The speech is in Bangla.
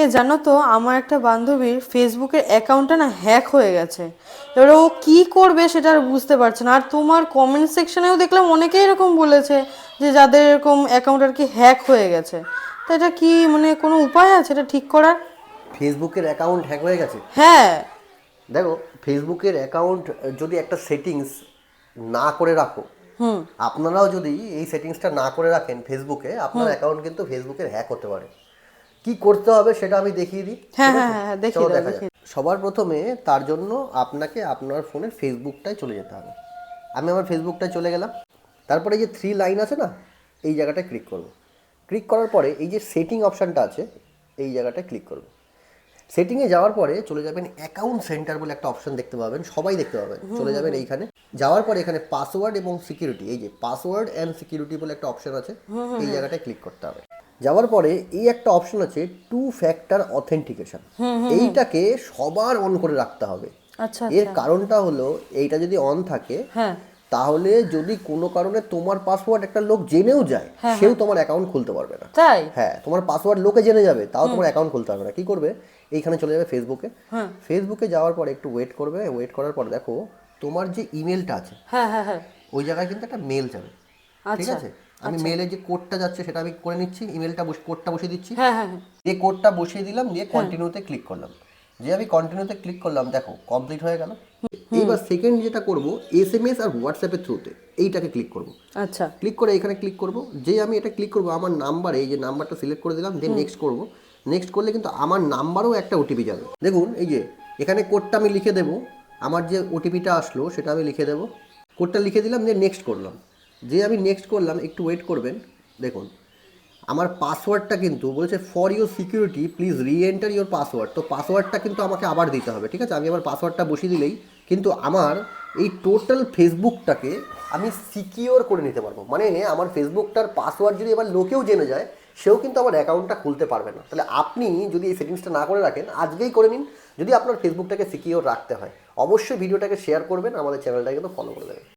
এ জানো তো আমার একটা বান্ধবীর ফেসবুকের অ্যাকাউন্টটা না হ্যাক হয়ে গেছে। এবার ও কি করবে সেটা আর বুঝতে পারছে না। আর তোমার কমেন্ট সেকশনেও দেখলাম অনেকেই এরকম বলেছে যে যাদের এরকম অ্যাকাউন্ট আর কি হ্যাক হয়ে গেছে। তো এটা কি মানে কোনো উপায় আছে? এটা ঠিক করার? ফেসবুকের অ্যাকাউন্ট হ্যাক হয়ে গেছে? হ্যাঁ। দেখো ফেসবুকের অ্যাকাউন্ট যদি একটা সেটিংস না করে রাখো হুম। আপনারাও যদি এই সেটিংসটা না করে রাখেন ফেসবুকে আপনার অ্যাকাউন্ট কিন্তু ফেসবুকের হ্যাক হতে পারে। কি করতে হবে সেটা আমি দেখিয়ে দিই হ্যাঁ, হ্যাঁ, হ্যাঁ, দেখিয়ে দাও, দেখিয়ে সবার প্রথমে তার জন্য আপনাকে আপনার ফোনের ফেসবুকটায় চলে যেতে হবে। আমি আমার ফেসবুকটায় চলে গেলাম। তারপরে এই যে থ্রি লাইন আছে না এই জায়গাটায় ক্লিক করব। ক্লিক করার পরে এই যে সেটিং অপশানটা আছে এই জায়গাটায় ক্লিক করব। সেটিংয়ে যাওয়ার পরে চলে যাবেন অ্যাকাউন্ট সেন্টার বলে একটা অপশন দেখতে পাবেন সবাই দেখতে পাবেন। চলে যাবেন এইখানে। যাওয়ার পরে এখানে পাসওয়ার্ড এবং সিকিউরিটি এই যে পাসওয়ার্ড অ্যান্ড সিকিউরিটি বলে একটা অপশন আছে এই জায়গাটায় ক্লিক করতে হবে। যাওয়ার পরে এই একটা অপশন আছে টু ফ্যাক্টর অথেন্টিকেশন এইটাকে সবার অন করে রাখতে হবে। আচ্ছা এর কারণটা হলো এইটা যদি অন থাকে হ্যাঁ। তাহলে যদি কোনো কারণে তোমার পাসওয়ার্ড একটা লোক জেনেও যায় সেও তোমার অ্যাকাউন্ট খুলতে পারবে না। তাই? হ্যাঁ তোমার পাসওয়ার্ড লোকে জেনে যাবে তাও তোমার অ্যাকাউন্ট খুলতে পারবে না। কি করবে? এইখানে চলে যাবে ফেসবুকে হ্যাঁ। ফেসবুকে যাওয়ার পর একটু ওয়েট করবে ওয়েট করার পর দেখো তোমার যে ইমেলটা আছে হ্যাঁ হ্যাঁ হ্যাঁ। ওই জায়গায় কিন্তু একটা মেল যাবে। ঠিক আচ্ছা। আছে? আমি মেলে যে কোডটা যাচ্ছে সেটা আমি করে নিচ্ছি ইমেলটা কোডটা বসিয়ে দিচ্ছি। হ্যাঁ হ্যাঁ হ্যাঁ। দিয়ে কোডটা বসিয়ে দিলাম দিয়ে কন্টিনিউতে ক্লিক করলাম। যে আমি কন্টিনিউতে ক্লিক করলাম দেখো কমপ্লিট হয়ে গেল। এইবার সেকেন্ড যেটা করব এস এম এস আর হোয়াটসঅ্যাপের থ্রুতে এইটাকে ক্লিক করব। আচ্ছা। ক্লিক করে এখানে ক্লিক করব। যে আমি এটা ক্লিক করব আমার নাম্বারে এই যে নাম্বারটা সিলেক্ট করে দিলাম দেন নেক্সট করব। নেক্সট করলে কিন্তু আমার নাম্বারও একটা ওটিপি যাবে। দেখুন এই যে এখানে কোডটা আমি লিখে দেবো। আমার যে ওটিপিটা আসলো সেটা আমি লিখে দেবো। কোডটা লিখে দিলাম যে নেক্সট করলাম। যে আমি নেক্সট করলাম, একটু ওয়েট করবেন। দেখুন, আমার পাসওয়ার্ডটা কিন্তু বলেছে for your security please re enter your password তো পাসওয়ার্ডটা কিন্তু আমাকে আবার দিতে হবে, ঠিক আছে? আমি আমার পাসওয়ার্ডটা বসিয়ে দিলেই কিন্তু আমার এই টোটাল ফেসবুকটাকে আমি সিকিওর করে নিতে পারব। মানে আমার ফেসবুকটার পাসওয়ার্ড যদি এবার লোকেও জেনে যায়, সেও কিন্তু আমার অ্যাকাউন্টটা খুলতে পারবে না। তাহলে আপনি যদি এই সেটিংসটা না করে রাখেন, আজকেই করে নিন, যদি আপনার ফেসবুকটাকে সিকিওর রাখতে হয়। অবশ্যই ভিডিওটাকে শেয়ার করবেন, আমাদের চ্যানেলটাকে কিন্তু ফলো করে দেবেন।